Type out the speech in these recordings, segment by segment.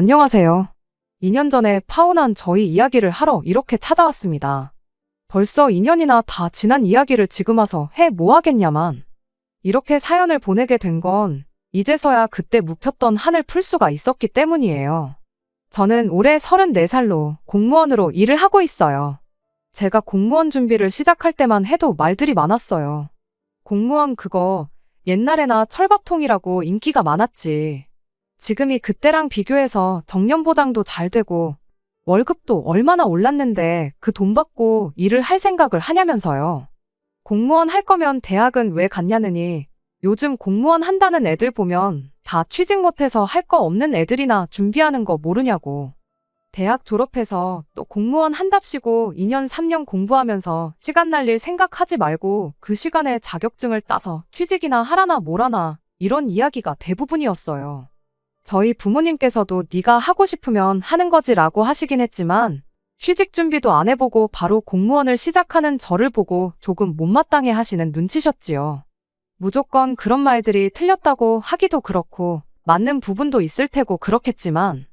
안녕하세요. 2년 전에 파혼한 저희 이야기를 하러 이렇게 찾아왔습니다. 벌써 2년이나 다 지난 이야기를 지금 와서 해 뭐 하겠냐만. 이렇게 사연을 보내게 된 건 이제서야 그때 묵혔던 한을 풀 수가 있었기 때문이에요. 저는 올해 34살로 공무원으로 일을 하고 있어요. 제가 공무원 준비를 시작할 때만 해도 말들이 많았어요. 공무원 그거 옛날에나 철밥통이라고 인기가 많았지. 지금이 그때랑 비교해서 정년 보장도 잘 되고 월급도 얼마나 올랐는데 그 돈 받고 일을 할 생각을 하냐면서요. 공무원 할 거면 대학은 왜 갔냐느니 요즘 공무원 한다는 애들 보면 다 취직 못해서 할 거 없는 애들이나 준비하는 거 모르냐고. 대학 졸업해서 또 공무원 한답시고 2년 3년 공부하면서 시간 날릴 생각하지 말고 그 시간에 자격증을 따서 취직이나 하라나 뭐라나 이런 이야기가 대부분이었어요. 저희 부모님께서도 네가 하고 싶으면 하는 거지라고 하시긴 했지만 취직 준비도 안 해보고 바로 공무원을 시작하는 저를 보고 조금 못마땅해 하시는 눈치셨지요. 무조건 그런 말들이 틀렸다고 하기도 그렇고 맞는 부분도 있을 테고 그렇겠지만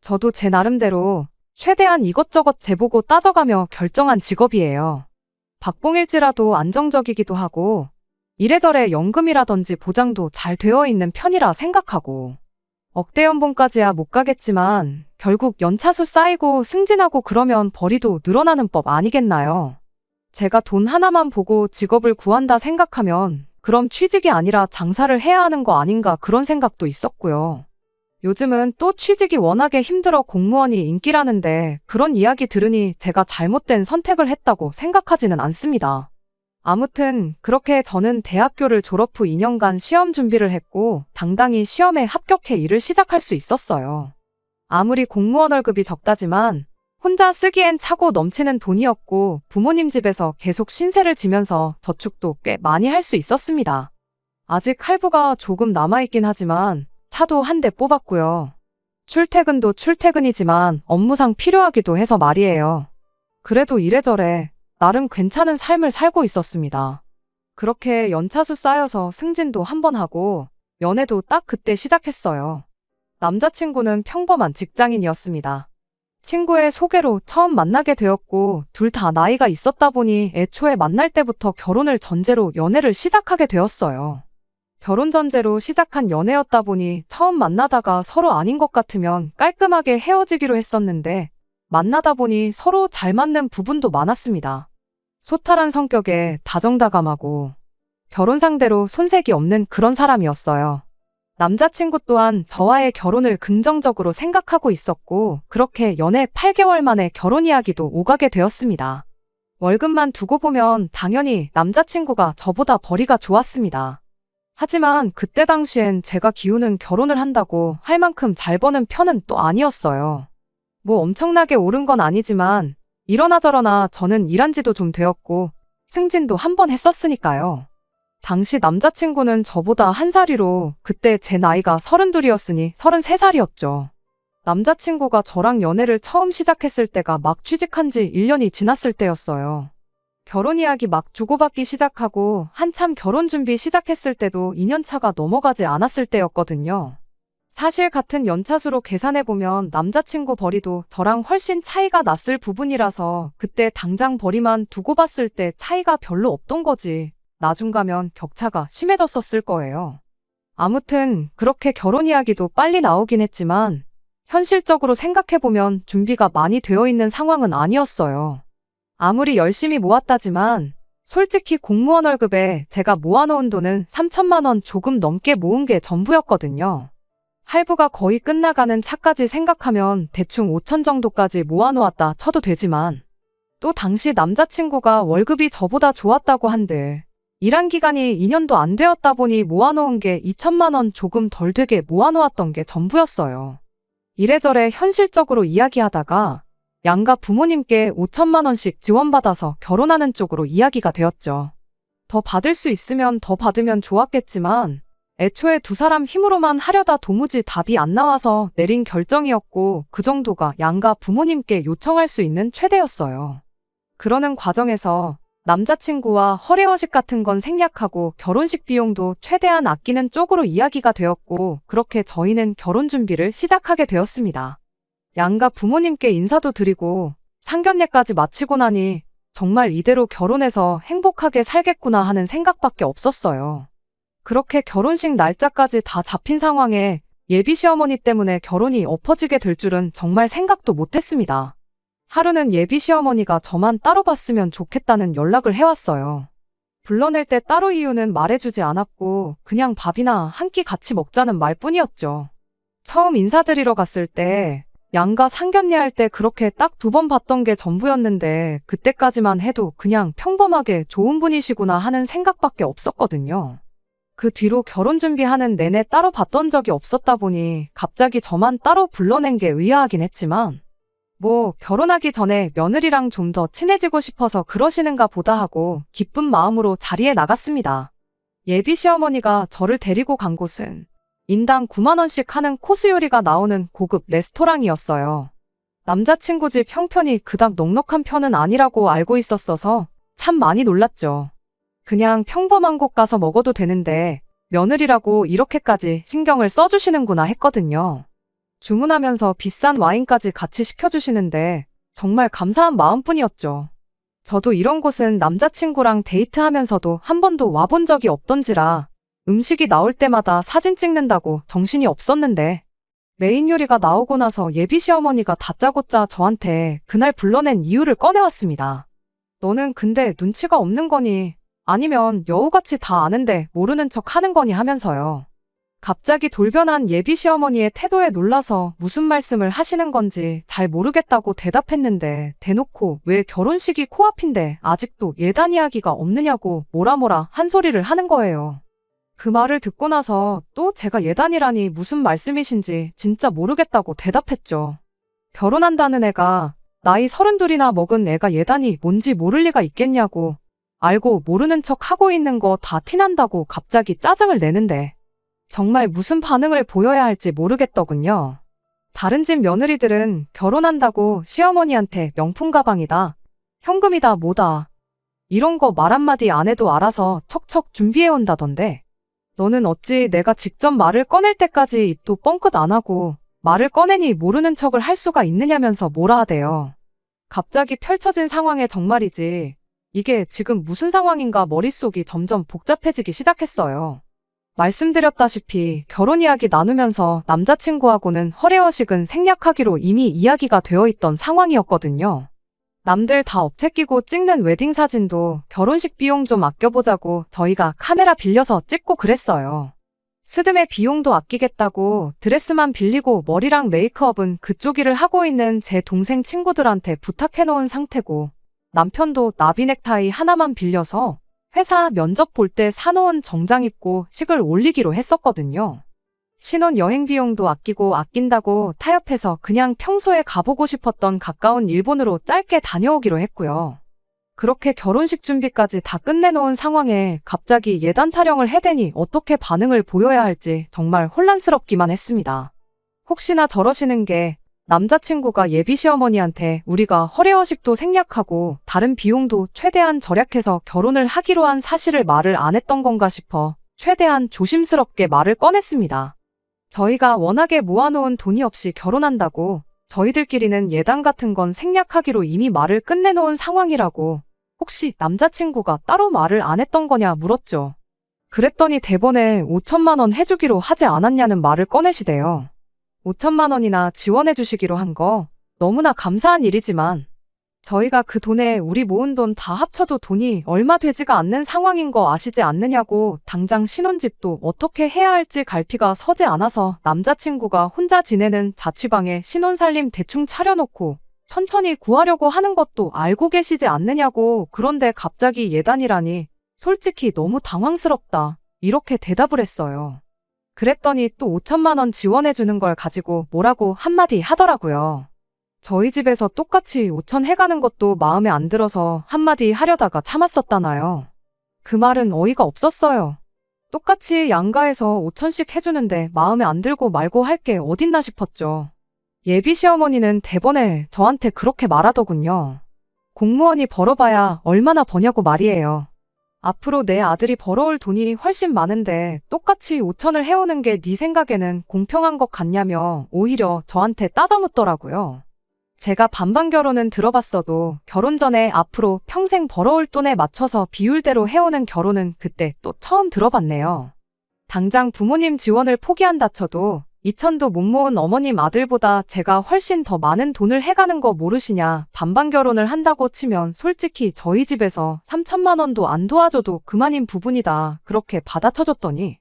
저도 제 나름대로 최대한 이것저것 재보고 따져가며 결정한 직업이에요. 박봉일지라도 안정적이기도 하고 이래저래 연금이라든지 보장도 잘 되어 있는 편이라 생각하고 억대 연봉까지야 못 가겠지만 결국 연차수 쌓이고 승진하고 그러면 벌이도 늘어나는 법 아니겠나요? 제가 돈 하나만 보고 직업을 구한다 생각하면 그럼 취직이 아니라 장사를 해야 하는 거 아닌가 그런 생각도 있었고요. 요즘은 또 취직이 워낙에 힘들어 공무원이 인기라는데 그런 이야기 들으니 제가 잘못된 선택을 했다고 생각하지는 않습니다. 아무튼 그렇게 저는 대학교를 졸업 후 2년간 시험 준비를 했고 당당히 시험에 합격해 일을 시작할 수 있었어요. 아무리 공무원 월급이 적다지만 혼자 쓰기엔 차고 넘치는 돈이었고 부모님 집에서 계속 신세를 지면서 저축도 꽤 많이 할 수 있었습니다. 아직 할부가 조금 남아있긴 하지만 차도 한 대 뽑았고요. 출퇴근도 출퇴근이지만 업무상 필요하기도 해서 말이에요. 그래도 이래저래 나름 괜찮은 삶을 살고 있었습니다. 그렇게 연차수 쌓여서 승진도 한 번 하고 연애도 딱 그때 시작했어요. 남자친구는 평범한 직장인이었습니다. 친구의 소개로 처음 만나게 되었고 둘 다 나이가 있었다 보니 애초에 만날 때부터 결혼을 전제로 연애를 시작하게 되었어요. 결혼 전제로 시작한 연애였다 보니 처음 만나다가 서로 아닌 것 같으면 깔끔하게 헤어지기로 했었는데 만나다 보니 서로 잘 맞는 부분도 많았습니다. 소탈한 성격에 다정다감하고 결혼 상대로 손색이 없는 그런 사람이었어요. 남자친구 또한 저와의 결혼을 긍정적으로 생각하고 있었고 그렇게 연애 8개월 만에 결혼 이야기도 오가게 되었습니다. 월급만 두고 보면 당연히 남자친구가 저보다 벌이가 좋았습니다. 하지만 그때 당시엔 제가 기우는 결혼을 한다고 할 만큼 잘 버는 편은 또 아니었어요. 뭐 엄청나게 오른 건 아니지만 이러나 저러나 저는 일한 지도 좀 되었고 승진도 한 번 했었으니까요. 당시 남자친구는 저보다 한 살이로 그때 제 나이가 32이었으니 33살이었죠. 남자친구가 저랑 연애를 처음 시작했을 때가 막 취직한 지 1년이 지났을 때였어요. 결혼 이야기 막 주고받기 시작하고 한참 결혼 준비 시작했을 때도 2년 차가 넘어가지 않았을 때였거든요. 사실 같은 연차수로 계산해보면 남자친구 벌이도 저랑 훨씬 차이가 났을 부분이라서 그때 당장 벌이만 두고 봤을 때 차이가 별로 없던 거지. 나중 가면 격차가 심해졌었을 거예요. 아무튼 그렇게 결혼 이야기도 빨리 나오긴 했지만 현실적으로 생각해보면 준비가 많이 되어 있는 상황은 아니었어요. 아무리 열심히 모았다지만 솔직히 공무원 월급에 제가 모아놓은 돈은 3천만 원 조금 넘게 모은 게 전부였거든요. 할부가 거의 끝나가는 차까지 생각하면 대충 5천 정도까지 모아놓았다 쳐도 되지만 또 당시 남자친구가 월급이 저보다 좋았다고 한들 일한 기간이 2년도 안 되었다 보니 모아놓은 게 2천만 원 조금 덜 되게 모아놓았던 게 전부였어요. 이래저래 현실적으로 이야기하다가 양가 부모님께 5천만 원씩 지원받아서 결혼하는 쪽으로 이야기가 되었죠. 더 받을 수 있으면 더 받으면 좋았겠지만 애초에 두 사람 힘으로만 하려다 도무지 답이 안 나와서 내린 결정이었고 그 정도가 양가 부모님께 요청할 수 있는 최대였어요. 그러는 과정에서 남자친구와 허례허식 같은 건 생략하고 결혼식 비용도 최대한 아끼는 쪽으로 이야기가 되었고 그렇게 저희는 결혼 준비를 시작하게 되었습니다. 양가 부모님께 인사도 드리고 상견례까지 마치고 나니 정말 이대로 결혼해서 행복하게 살겠구나 하는 생각밖에 없었어요. 그렇게 결혼식 날짜까지 다 잡힌 상황에 예비 시어머니 때문에 결혼이 엎어지게 될 줄은 정말 생각도 못했습니다. 하루는 예비 시어머니가 저만 따로 봤으면 좋겠다는 연락을 해왔어요. 불러낼 때 따로 이유는 말해주지 않았고 그냥 밥이나 한 끼 같이 먹자는 말뿐이었죠. 처음 인사드리러 갔을 때 양가 상견례 할 때 그렇게 딱 두 번 봤던 게 전부였는데 그때까지만 해도 그냥 평범하게 좋은 분이시구나 하는 생각밖에 없었거든요. 그 뒤로 결혼 준비하는 내내 따로 봤던 적이 없었다 보니 갑자기 저만 따로 불러낸 게 의아하긴 했지만 뭐 결혼하기 전에 며느리랑 좀 더 친해지고 싶어서 그러시는가 보다 하고 기쁜 마음으로 자리에 나갔습니다. 예비 시어머니가 저를 데리고 간 곳은 인당 9만원씩 하는 코스 요리가 나오는 고급 레스토랑이었어요. 남자친구 집 형편이 그닥 넉넉한 편은 아니라고 알고 있었어서 참 많이 놀랐죠. 그냥 평범한 곳 가서 먹어도 되는데 며느리라고 이렇게까지 신경을 써주시는구나 했거든요. 주문하면서 비싼 와인까지 같이 시켜주시는데 정말 감사한 마음뿐이었죠. 저도 이런 곳은 남자친구랑 데이트하면서도 한 번도 와본 적이 없던지라 음식이 나올 때마다 사진 찍는다고 정신이 없었는데 메인 요리가 나오고 나서 예비 시어머니가 다짜고짜 저한테 그날 불러낸 이유를 꺼내왔습니다. 너는 근데 눈치가 없는 거니 아니면 여우같이 다 아는데 모르는 척 하는 거니 하면서요. 갑자기 돌변한 예비 시어머니의 태도에 놀라서 무슨 말씀을 하시는 건지 잘 모르겠다고 대답했는데 대놓고 왜 결혼식이 코앞인데 아직도 예단 이야기가 없느냐고 뭐라 뭐라 한 소리를 하는 거예요. 그 말을 듣고 나서 또 제가 예단이라니 무슨 말씀이신지 진짜 모르겠다고 대답했죠. 결혼한다는 애가 나이 서른둘이나 먹은 애가 예단이 뭔지 모를 리가 있겠냐고 알고 모르는 척 하고 있는 거 다 티난다고 갑자기 짜증을 내는데 정말 무슨 반응을 보여야 할지 모르겠더군요. 다른 집 며느리들은 결혼한다고 시어머니한테 명품 가방이다. 현금이다 뭐다. 이런 거 말 한마디 안 해도 알아서 척척 준비해 온다던데. 너는 어찌 내가 직접 말을 꺼낼 때까지 입도 뻥끗 안 하고 말을 꺼내니 모르는 척을 할 수가 있느냐면서 뭐라 하대요. 갑자기 펼쳐진 상황에 정말이지. 이게 지금 무슨 상황인가 머릿속이 점점 복잡해지기 시작했어요. 말씀드렸다시피 결혼 이야기 나누면서 남자친구하고는 허례허식은 생략하기로 이미 이야기가 되어 있던 상황이었거든요. 남들 다 업체 끼고 찍는 웨딩 사진도 결혼식 비용 좀 아껴보자고 저희가 카메라 빌려서 찍고 그랬어요. 스드메 비용도 아끼겠다고 드레스만 빌리고 머리랑 메이크업은 그쪽 일을 하고 있는 제 동생 친구들한테 부탁해놓은 상태고 남편도 나비 넥타이 하나만 빌려서 회사 면접 볼 때 사놓은 정장 입고 식을 올리기로 했었거든요. 신혼 여행 비용도 아끼고 아낀다고 타협해서 그냥 평소에 가보고 싶었던 가까운 일본으로 짧게 다녀오기로 했고요. 그렇게 결혼식 준비까지 다 끝내놓은 상황에 갑자기 예단 타령을 해대니 어떻게 반응을 보여야 할지 정말 혼란스럽기만 했습니다. 혹시나 저러시는 게 남자친구가 예비 시어머니한테 우리가 허례허식도 생략하고 다른 비용도 최대한 절약해서 결혼을 하기로 한 사실을 말을 안 했던 건가 싶어 최대한 조심스럽게 말을 꺼냈습니다. 저희가 워낙에 모아놓은 돈이 없이 결혼한다고 저희들끼리는 예단 같은 건 생략하기로 이미 말을 끝내놓은 상황이라고 혹시 남자친구가 따로 말을 안 했던 거냐 물었죠. 그랬더니 대본에 5천만 원 해주기로 하지 않았냐는 말을 꺼내시대요. 5천만 원이나 지원해 주시기로 한 거 너무나 감사한 일이지만 저희가 그 돈에 우리 모은 돈 다 합쳐도 돈이 얼마 되지가 않는 상황인 거 아시지 않느냐고 당장 신혼집도 어떻게 해야 할지 갈피가 서지 않아서 남자친구가 혼자 지내는 자취방에 신혼살림 대충 차려놓고 천천히 구하려고 하는 것도 알고 계시지 않느냐고 그런데 갑자기 예단이라니 솔직히 너무 당황스럽다 이렇게 대답을 했어요. 그랬더니 또 5천만 원 지원해주는 걸 가지고 뭐라고 한마디 하더라고요. 저희 집에서 똑같이 5천 해가는 것도 마음에 안 들어서 한마디 하려다가 참았었다나요. 그 말은 어이가 없었어요. 똑같이 양가에서 5천씩 해주는데 마음에 안 들고 말고 할 게 어딨나 싶었죠. 예비 시어머니는 대번에 저한테 그렇게 말하더군요. 공무원이 벌어봐야 얼마나 버냐고 말이에요. 앞으로 내 아들이 벌어올 돈이 훨씬 많은데 똑같이 5천을 해오는 게 네 생각에는 공평한 것 같냐며 오히려 저한테 따져 묻더라고요. 제가 반반 결혼은 들어봤어도 결혼 전에 앞으로 평생 벌어올 돈에 맞춰서 비율대로 해오는 결혼은 그때 또 처음 들어봤네요. 당장 부모님 지원을 포기한다 쳐도 2천도 못 모은 어머님 아들보다 제가 훨씬 더 많은 돈을 해가는 거 모르시냐. 반반 결혼을 한다고 치면 솔직히 저희 집에서 3천만 원도 안 도와줘도 그만인 부분이다. 그렇게 받아쳐줬더니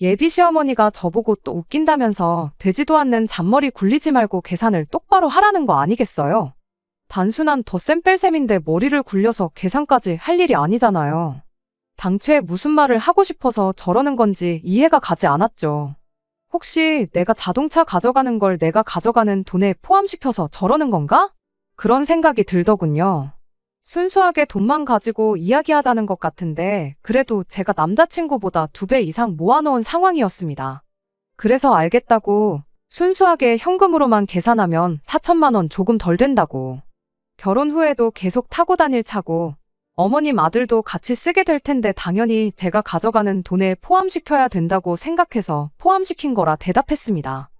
예비 시어머니가 저보고 또 웃긴다면서 되지도 않는 잔머리 굴리지 말고 계산을 똑바로 하라는 거 아니겠어요? 단순한 덧셈 뺄셈인데 머리를 굴려서 계산까지 할 일이 아니잖아요. 당최 무슨 말을 하고 싶어서 저러는 건지 이해가 가지 않았죠. 혹시 내가 자동차 가져가는 걸 내가 가져가는 돈에 포함시켜서 저러는 건가? 그런 생각이 들더군요. 순수하게 돈만 가지고 이야기하자는 것 같은데 그래도 제가 남자친구보다 두 배 이상 모아놓은 상황이었습니다. 그래서 알겠다고 순수하게 현금으로만 계산하면 4천만 원 조금 덜 된다고. 결혼 후에도 계속 타고 다닐 차고 어머님 아들도 같이 쓰게 될 텐데 당연히 제가 가져가는 돈에 포함시켜야 된다고 생각해서 포함시킨 거라 대답했습니다.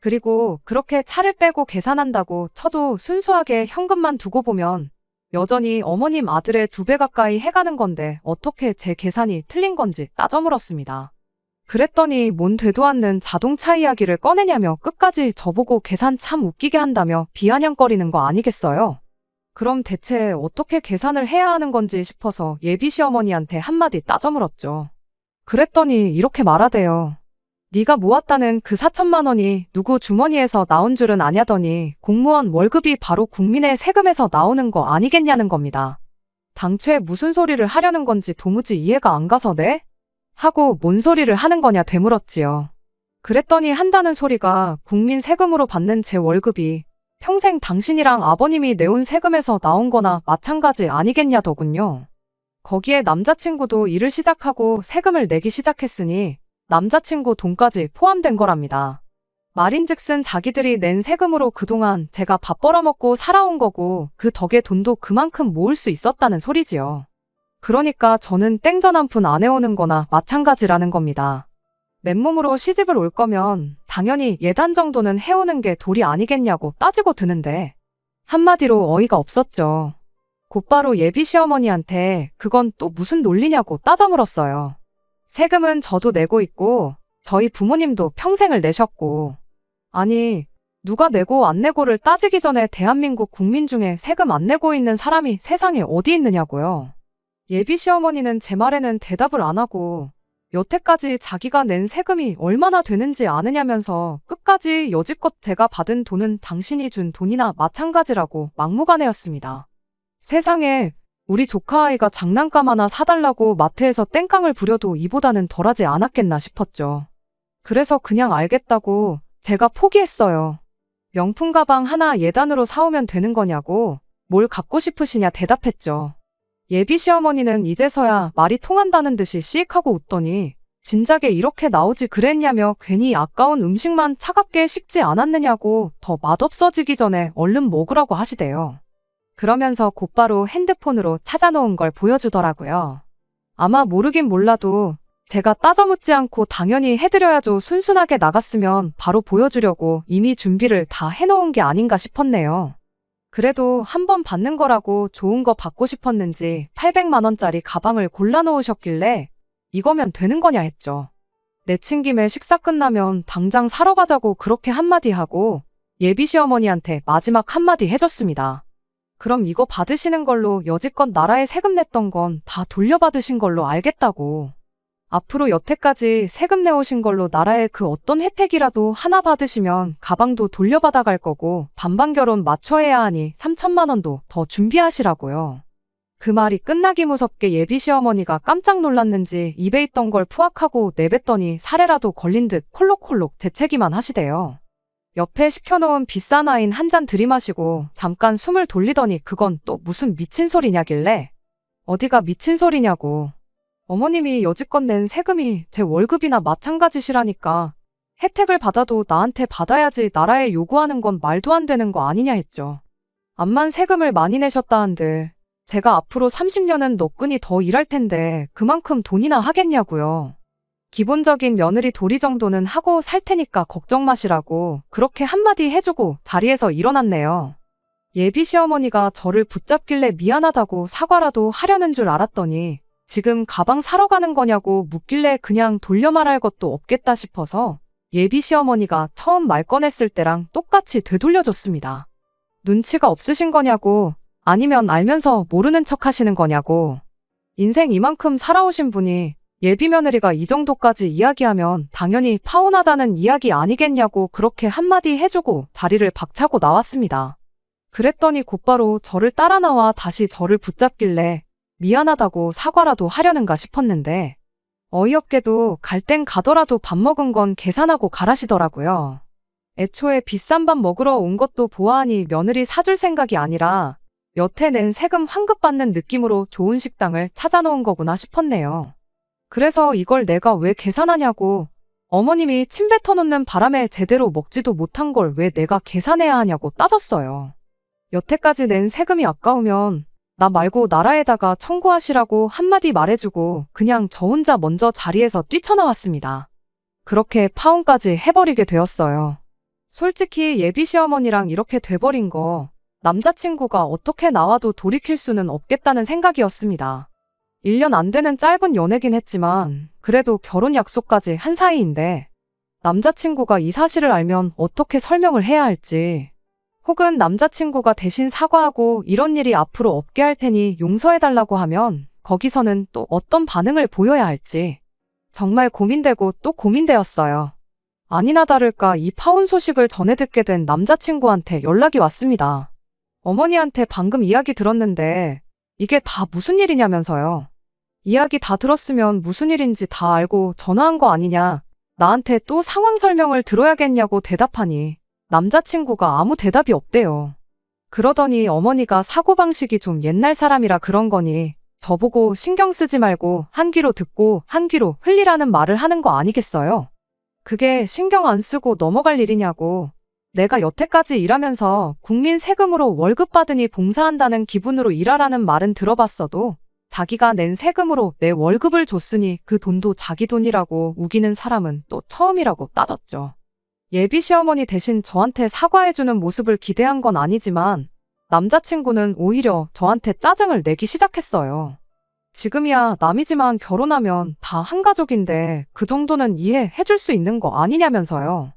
그리고 그렇게 차를 빼고 계산한다고 쳐도 순수하게 현금만 두고 보면 여전히 어머님 아들의 두 배 가까이 해가는 건데 어떻게 제 계산이 틀린 건지 따져 물었습니다. 그랬더니 뭔 되도 않는 자동차 이야기를 꺼내냐며 끝까지 저보고 계산 참 웃기게 한다며 비아냥거리는 거 아니겠어요? 그럼 대체 어떻게 계산을 해야 하는 건지 싶어서 예비 시어머니한테 한마디 따져 물었죠. 그랬더니 이렇게 말하대요. 네가 모았다는 그 4천만 원이 누구 주머니에서 나온 줄은 아냐더니 공무원 월급이 바로 국민의 세금에서 나오는 거 아니겠냐는 겁니다. 당최 무슨 소리를 하려는 건지 도무지 이해가 안 가서 네? 하고 뭔 소리를 하는 거냐 되물었지요. 그랬더니 한다는 소리가 국민 세금으로 받는 제 월급이 평생 당신이랑 아버님이 내온 세금에서 나온 거나 마찬가지 아니겠냐더군요. 거기에 남자친구도 일을 시작하고 세금을 내기 시작했으니 남자친구 돈까지 포함된 거랍니다. 말인즉슨 자기들이 낸 세금으로 그동안 제가 밥 벌어먹고 살아온 거고 그 덕에 돈도 그만큼 모을 수 있었다는 소리지요. 그러니까 저는 땡전 한 푼 안 해오는 거나 마찬가지라는 겁니다. 맨몸으로 시집을 올 거면 당연히 예단 정도는 해오는 게 도리 아니겠냐고 따지고 드는데 한마디로 어이가 없었죠. 곧바로 예비 시어머니한테 그건 또 무슨 논리냐고 따져 물었어요. 세금은 저도 내고 있고 저희 부모님도 평생을 내셨고 아니 누가 내고 안 내고를 따지기 전에 대한민국 국민 중에 세금 안 내고 있는 사람이 세상에 어디 있느냐고요. 예비 시어머니는 제 말에는 대답을 안 하고 여태까지 자기가 낸 세금이 얼마나 되는지 아느냐면서 끝까지 여지껏 제가 받은 돈은 당신이 준 돈이나 마찬가지라고 막무가내였습니다. 세상에 우리 조카 아이가 장난감 하나 사달라고 마트에서 땡깡을 부려도 이보다는 덜하지 않았겠나 싶었죠. 그래서 그냥 알겠다고 제가 포기했어요. 명품 가방 하나 예단으로 사오면 되는 거냐고 뭘 갖고 싶으시냐 대답했죠. 예비 시어머니는 이제서야 말이 통한다는 듯이 씩 하고 웃더니 진작에 이렇게 나오지 그랬냐며 괜히 아까운 음식만 차갑게 식지 않았느냐고 더 맛없어지기 전에 얼른 먹으라고 하시대요. 그러면서 곧바로 핸드폰으로 찾아놓은 걸 보여주더라고요. 아마 모르긴 몰라도 제가 따져 묻지 않고 당연히 해드려야죠 순순하게 나갔으면 바로 보여주려고 이미 준비를 다 해놓은 게 아닌가 싶었네요. 그래도 한 번 받는 거라고 좋은 거 받고 싶었는지 800만 원짜리 가방을 골라놓으셨길래 이거면 되는 거냐 했죠. 내친 김에 식사 끝나면 당장 사러 가자고 그렇게 한마디 하고 예비 시어머니한테 마지막 한마디 해줬습니다. 그럼 이거 받으시는 걸로 여지껏 나라에 세금 냈던 건 다 돌려받으신 걸로 알겠다고. 앞으로 여태까지 세금 내오신 걸로 나라의 그 어떤 혜택이라도 하나 받으시면 가방도 돌려받아 갈 거고 반반 결혼 맞춰해야 하니 3천만 원도 더 준비하시라고요. 그 말이 끝나기 무섭게 예비 시어머니가 깜짝 놀랐는지 입에 있던 걸 푸악하고 내뱉더니 사례라도 걸린 듯 콜록콜록 재채기만 하시대요. 옆에 시켜놓은 비싼 와인 한 잔 들이마시고 잠깐 숨을 돌리더니 그건 또 무슨 미친 소리냐길래 어디가 미친 소리냐고 어머님이 여지껏 낸 세금이 제 월급이나 마찬가지시라니까 혜택을 받아도 나한테 받아야지 나라에 요구하는 건 말도 안 되는 거 아니냐 했죠. 암만 세금을 많이 내셨다 한들 제가 앞으로 30년은 너끈히 더 일할 텐데 그만큼 돈이나 하겠냐고요. 기본적인 며느리 도리 정도는 하고 살 테니까 걱정 마시라고 그렇게 한마디 해주고 자리에서 일어났네요. 예비 시어머니가 저를 붙잡길래 미안하다고 사과라도 하려는 줄 알았더니 지금 가방 사러 가는 거냐고 묻길래 그냥 돌려 말할 것도 없겠다 싶어서 예비 시어머니가 처음 말 꺼냈을 때랑 똑같이 되돌려줬습니다. 눈치가 없으신 거냐고 아니면 알면서 모르는 척 하시는 거냐고 인생 이만큼 살아오신 분이 예비 며느리가 이 정도까지 이야기하면 당연히 파혼하자는 이야기 아니겠냐고 그렇게 한마디 해주고 자리를 박차고 나왔습니다. 그랬더니 곧바로 저를 따라 나와 다시 저를 붙잡길래 미안하다고 사과라도 하려는가 싶었는데 어이없게도 갈 땐 가더라도 밥 먹은 건 계산하고 가라시더라고요. 애초에 비싼 밥 먹으러 온 것도 보아하니 며느리 사줄 생각이 아니라 여태 낸 세금 환급 받는 느낌으로 좋은 식당을 찾아놓은 거구나 싶었네요. 그래서 이걸 내가 왜 계산하냐고 어머님이 침 뱉어놓는 바람에 제대로 먹지도 못한 걸 왜 내가 계산해야 하냐고 따졌어요. 여태까지 낸 세금이 아까우면 나 말고 나라에다가 청구하시라고 한마디 말해주고 그냥 저 혼자 먼저 자리에서 뛰쳐나왔습니다. 그렇게 파혼까지 해버리게 되었어요. 솔직히 예비 시어머니랑 이렇게 돼버린 거 남자친구가 어떻게 나와도 돌이킬 수는 없겠다는 생각이었습니다. 1년 안 되는 짧은 연애긴 했지만 그래도 결혼 약속까지 한 사이인데 남자친구가 이 사실을 알면 어떻게 설명을 해야 할지 혹은 남자친구가 대신 사과하고 이런 일이 앞으로 없게 할 테니 용서해달라고 하면 거기서는 또 어떤 반응을 보여야 할지 정말 고민되고 또 고민되었어요. 아니나 다를까 이 파혼 소식을 전해 듣게 된 남자친구한테 연락이 왔습니다. 어머니한테 방금 이야기 들었는데 이게 다 무슨 일이냐면서요. 이야기 다 들었으면 무슨 일인지 다 알고 전화한 거 아니냐. 나한테 또 상황 설명을 들어야겠냐고 대답하니 남자친구가 아무 대답이 없대요. 그러더니 어머니가 사고방식이 좀 옛날 사람이라 그런 거니 저보고 신경 쓰지 말고 한 귀로 듣고 한 귀로 흘리라는 말을 하는 거 아니겠어요? 그게 신경 안 쓰고 넘어갈 일이냐고. 내가 여태까지 일하면서 국민 세금으로 월급 받으니 봉사한다는 기분으로 일하라는 말은 들어봤어도 자기가 낸 세금으로 내 월급을 줬으니 그 돈도 자기 돈이라고 우기는 사람은 또 처음이라고 따졌죠. 예비 시어머니 대신 저한테 사과해주는 모습을 기대한 건 아니지만 남자친구는 오히려 저한테 짜증을 내기 시작했어요. 지금이야 남이지만 결혼하면 다 한 가족인데 그 정도는 이해해줄 수 있는 거 아니냐면서요.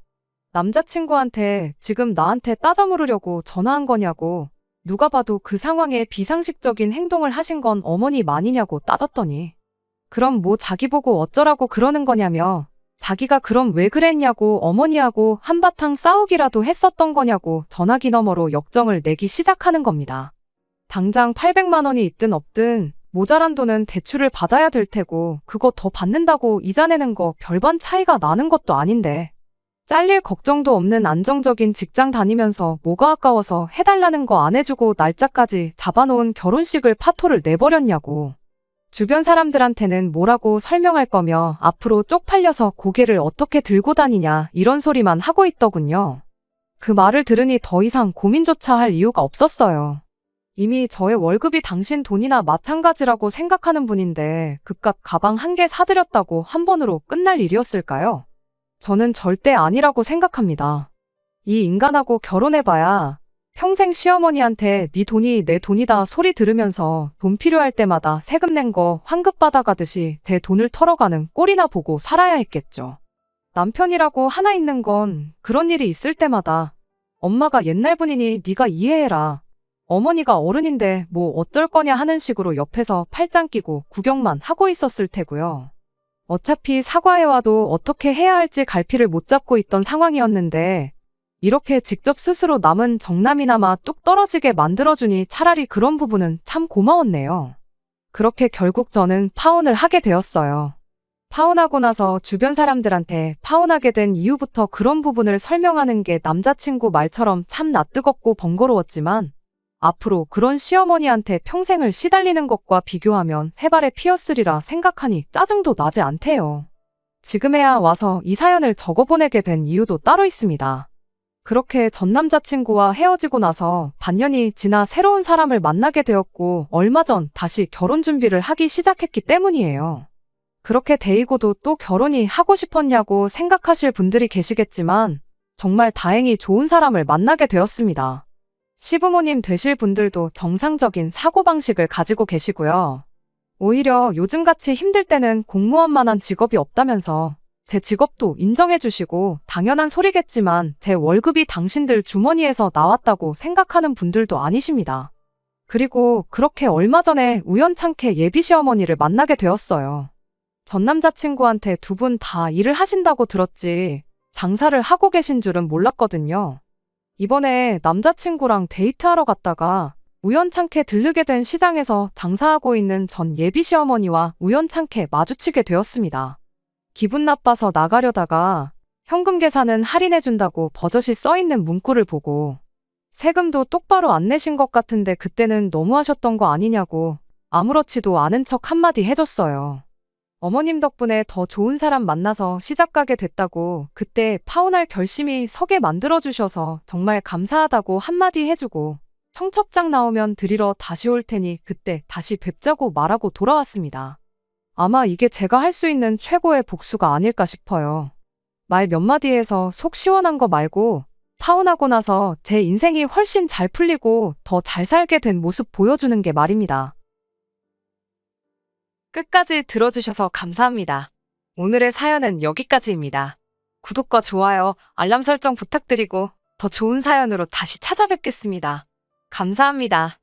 남자친구한테 지금 나한테 따져 물으려고 전화한 거냐고 누가 봐도 그 상황에 비상식적인 행동을 하신 건 어머니 만이냐고 따졌더니 그럼 뭐 자기 보고 어쩌라고 그러는 거냐며 자기가 그럼 왜 그랬냐고 어머니하고 한바탕 싸우기라도 했었던 거냐고 전화기 너머로 역정을 내기 시작하는 겁니다. 당장 800만 원이 있든 없든 모자란 돈은 대출을 받아야 될 테고 그거 더 받는다고 이자 내는 거 별반 차이가 나는 것도 아닌데 잘릴 걱정도 없는 안정적인 직장 다니면서 뭐가 아까워서 해달라는 거 안 해주고 날짜까지 잡아놓은 결혼식을 파토를 내버렸냐고. 주변 사람들한테는 뭐라고 설명할 거며 앞으로 쪽팔려서 고개를 어떻게 들고 다니냐 이런 소리만 하고 있더군요. 그 말을 들으니 더 이상 고민조차 할 이유가 없었어요. 이미 저의 월급이 당신 돈이나 마찬가지라고 생각하는 분인데 그깟 가방 한 개 사드렸다고 한 번으로 끝날 일이었을까요? 저는 절대 아니라고 생각합니다. 이 인간하고 결혼해봐야 평생 시어머니한테 네 돈이 내 돈이다 소리 들으면서 돈 필요할 때마다 세금 낸 거 환급 받아가듯이 제 돈을 털어가는 꼴이나 보고 살아야 했겠죠. 남편이라고 하나 있는 건 그런 일이 있을 때마다 엄마가 옛날 분이니 네가 이해해라. 어머니가 어른인데 뭐 어쩔 거냐 하는 식으로 옆에서 팔짱 끼고 구경만 하고 있었을 테고요. 어차피 사과해와도 어떻게 해야 할지 갈피를 못 잡고 있던 상황이었는데 이렇게 직접 스스로 남은 정남이나마 뚝 떨어지게 만들어주니 차라리 그런 부분은 참 고마웠네요. 그렇게 결국 저는 파혼을 하게 되었어요. 파혼하고 나서 주변 사람들한테 파혼하게 된 이유부터 그런 부분을 설명하는 게 남자친구 말처럼 참 낯뜨겁고 번거로웠지만 앞으로 그런 시어머니한테 평생을 시달리는 것과 비교하면 해발에 피었으리라 생각하니 짜증도 나지 않대요. 지금에야 와서 이 사연을 적어보내게 된 이유도 따로 있습니다. 그렇게 전 남자친구와 헤어지고 나서 반년이 지나 새로운 사람을 만나게 되었고 얼마 전 다시 결혼 준비를 하기 시작했기 때문이에요. 그렇게 데이고도 또 결혼이 하고 싶었냐고 생각하실 분들이 계시겠지만 정말 다행히 좋은 사람을 만나게 되었습니다. 시부모님 되실 분들도 정상적인 사고방식을 가지고 계시고요. 오히려 요즘같이 힘들 때는 공무원만한 직업이 없다면서 제 직업도 인정해 주시고 당연한 소리겠지만 제 월급이 당신들 주머니에서 나왔다고 생각하는 분들도 아니십니다. 그리고 그렇게 얼마 전에 우연찮게 예비 시어머니를 만나게 되었어요. 전 남자친구한테 두 분 다 일을 하신다고 들었지 장사를 하고 계신 줄은 몰랐거든요. 이번에 남자친구랑 데이트하러 갔다가 우연찮게 들르게 된 시장에서 장사하고 있는 전 예비 시어머니와 우연찮게 마주치게 되었습니다. 기분 나빠서 나가려다가 현금 계산은 할인해준다고 버젓이 써있는 문구를 보고 세금도 똑바로 안 내신 것 같은데 그때는 너무하셨던 거 아니냐고 아무렇지도 않은 척 한마디 해줬어요. 어머님 덕분에 더 좋은 사람 만나서 시집 가게 됐다고 그때 파혼할 결심이 서게 만들어주셔서 정말 감사하다고 한마디 해주고 청첩장 나오면 드리러 다시 올 테니 그때 다시 뵙자고 말하고 돌아왔습니다. 아마 이게 제가 할 수 있는 최고의 복수가 아닐까 싶어요. 말 몇 마디에서 속 시원한 거 말고 파혼하고 나서 제 인생이 훨씬 잘 풀리고 더 잘 살게 된 모습 보여주는 게 말입니다. 끝까지 들어주셔서 감사합니다. 오늘의 사연은 여기까지입니다. 구독과 좋아요, 알람 설정 부탁드리고 더 좋은 사연으로 다시 찾아뵙겠습니다. 감사합니다.